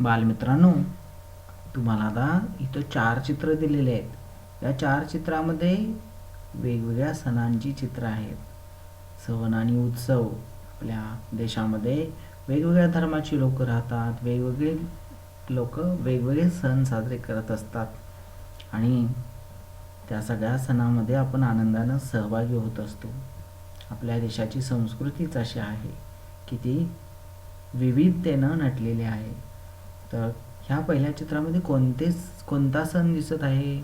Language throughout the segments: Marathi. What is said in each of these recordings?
बालमित्रांनो तुम्हाला आता इथं चार चित्र दिलेले आहेत. या चार चित्रामध्ये वेगवेगळ्या सणांची चित्र आहेत. सण आणि उत्सव. आपल्या देशामध्ये वेगवेगळ्या धर्माची लोक राहतात वेगवेगळे लोक वेगवेगळे सण साजरे करत असतात. आणि त्या सगळ्या सणामध्ये आपण आनंदानं सहभागी होत असतो. आपल्या देशाची संस्कृतीच अशी आहे की ती विविधतेनं नटलेली आहे. तर ह्या पहिल्या चित्रामध्ये कोणतेच कोणता सण दिसत आहे?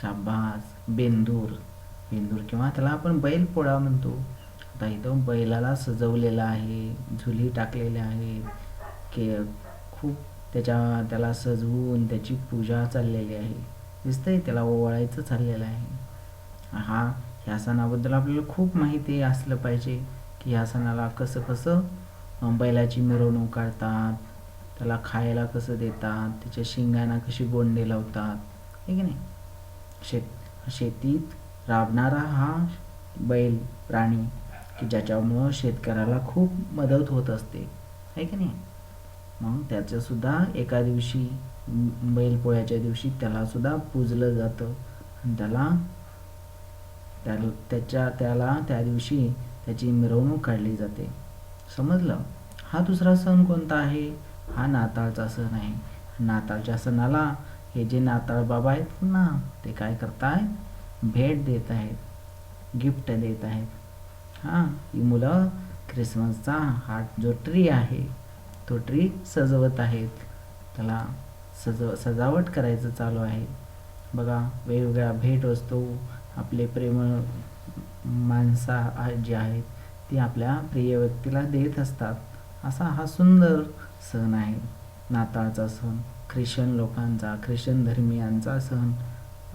शाबास बेंदूर. बेंदूर किंवा त्याला आपण बैलपोळा म्हणतो. आता इथं बैलाला सजवलेला आहे झुली टाकलेल्या आहेत. के खूप त्याच्या त्याला सजवून त्याची पूजा चाललेली आहे. दिसतंय त्याला ओवाळायचं चाललेलं आहे. हा ह्या सणाबद्दल आपल्याला खूप माहिती असलं पाहिजे की ह्या सणाला कसं कसं बैलाची मिरवणूक काढतात त्याला खायला कसं देतात त्याच्या शिंगांना कशी गोंडे लावतात हे की नाही? शेत शेतीत राबणारा हा बैल प्राणी की ज्याच्यामुळं शेतकऱ्याला खूप मदत होत असते आहे की नाही? मग त्याचं सुद्धा एका दिवशी बैलपोळ्याच्या दिवशी त्याला सुद्धा पूजलं जातं. आणि त्याला त्याला त्याच्या त्याला त्या दिवशी त्याची मिरवणूक काढली जाते. समजलं? हा दुसरा सण कोणता आहे? हा नाताळचा सण आहे. नाताळच्या सणाला हे जे नाताळ बाबा आहेत ना ते काय करतायत भेट देत आहेत. गिफ्ट देत आहेत. हां ही मुलं ख्रिसमसचा हा जो ट्री आहे तो ट्री सजवत आहेत. त्याला सजव सजावट करायचं चालू आहे. बघा वेगवेगळ्या भेटवस्तू आपले प्रेम माणसा जी आहेत ती आपल्या प्रिय व्यक्तीला देत असतात. असा हा सुंदर सण आहे. नाताळचा सण ख्रिश्चन लोकांचा ख्रिश्चन धर्मियांचा सण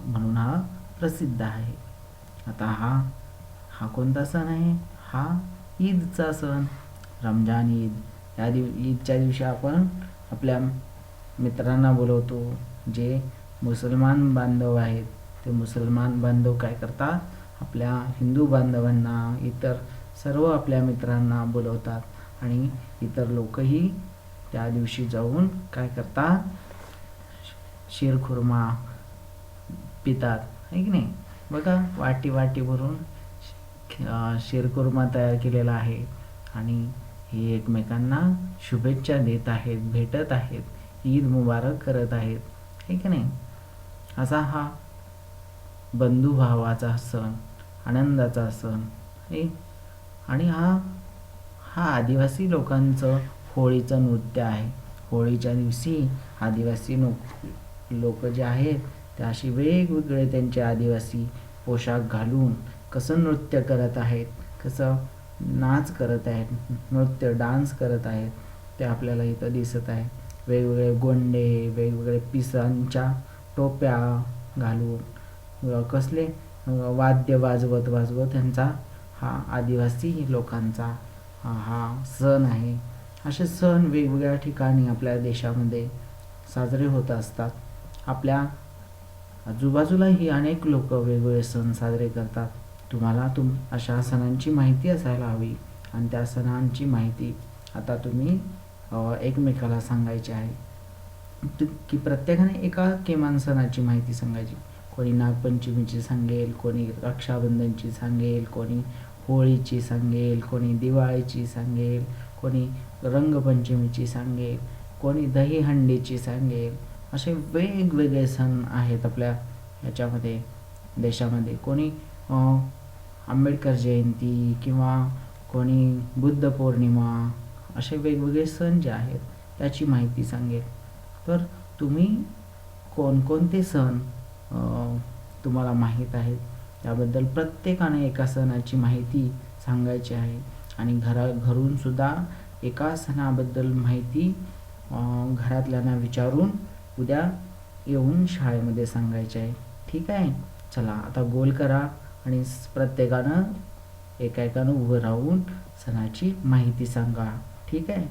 म्हणून हा प्रसिद्ध आहे. आता हा हा कोणता सण आहे? हा ईदचा सण. रमजान ईद. या दिव ईदच्या दिवशी आपण आपल्या मित्रांना बोलवतो जे मुसलमान बांधव आहेत. ते मुसलमान बांधव काय करतात? आपल्या हिंदू बांधवांना इतर सर्व आपल्या मित्रांना बोलवतात. आणि इतर लोकही त्या दिवशी जाऊन काय करतात? शिरखुर्मा पितात. आहे की नाही? बघा वाटी वाटी भरून शिरखुर्मा तयार केलेला आहे. आणि हे एकमेकांना शुभेच्छा देत आहेत भेटत आहेत ईद मुबारक करत आहेत. आहे की नाही? असा हा बंधुभावाचा सण आनंदाचा सण आणि हा हा आदिवासी लोकांचं होळीचं नृत्य आहे. होळीच्या दिवशी आदिवासी लोक लोक जे आहेत ते अशी वेगवेगळे त्यांचे आदिवासी पोशाख घालून कसं नृत्य करत आहेत कसं नाच करत आहेत नृत्य डान्स करत आहेत ते आपल्याला इथं दिसत आहे. वेगवेगळे गोंडे वेगवेगळे पिसांच्या टोप्या घालून कसले वाद्य वाजवत वाजवत त्यांचा हा आदिवासी लोकांचा हा सण आहे. असे सण वेगवेगळ्या ठिकाणी आपल्या देशामध्ये साजरे होत असतात. आपल्या आजूबाजूलाही अनेक लोक वेगवेगळे सण साजरे करतात. तुम्हाला तुम अशा सणांची माहिती असायला हवी. आणि त्या सणांची माहिती आता तुम्ही एकमेकाला सांगायची आहे. की प्रत्येकाने एका किमान सणाची माहिती सांगायची. कोणी नागपंचमीची सांगेल कोणी रक्षाबंधनची सांगेल कोणी होळीची सांगेल कोणी दिवाळीची सांगेल कोणी रंगपंचमीची सांगेल कोणी दहीहंडीची सांगेल. असे वेगवेगळे सण आहेत आपल्या ह्याच्यामध्ये देशामध्ये. कोणी आंबेडकर जयंती किंवा कोणी बुद्ध पौर्णिमा असे वेगवेगळे सण जे आहेत त्याची माहिती सांगेल. तर तुम्ही कोणकोणते सण तुम्हाला माहीत आहेत? त्याबद्दल प्रत्येकाने एका सणाची माहिती सांगायची आहे. आणि घरा घरूनसुद्धा एका सणाबद्दल माहिती घरातल्यांना विचारून उद्या येऊन शाळेमध्ये सांगायचे आहे. ठीक आहे? चला आता गोल करा आणि प्रत्येकानं एका एकानं उभं राहून सणाची माहिती सांगा. ठीक आहे?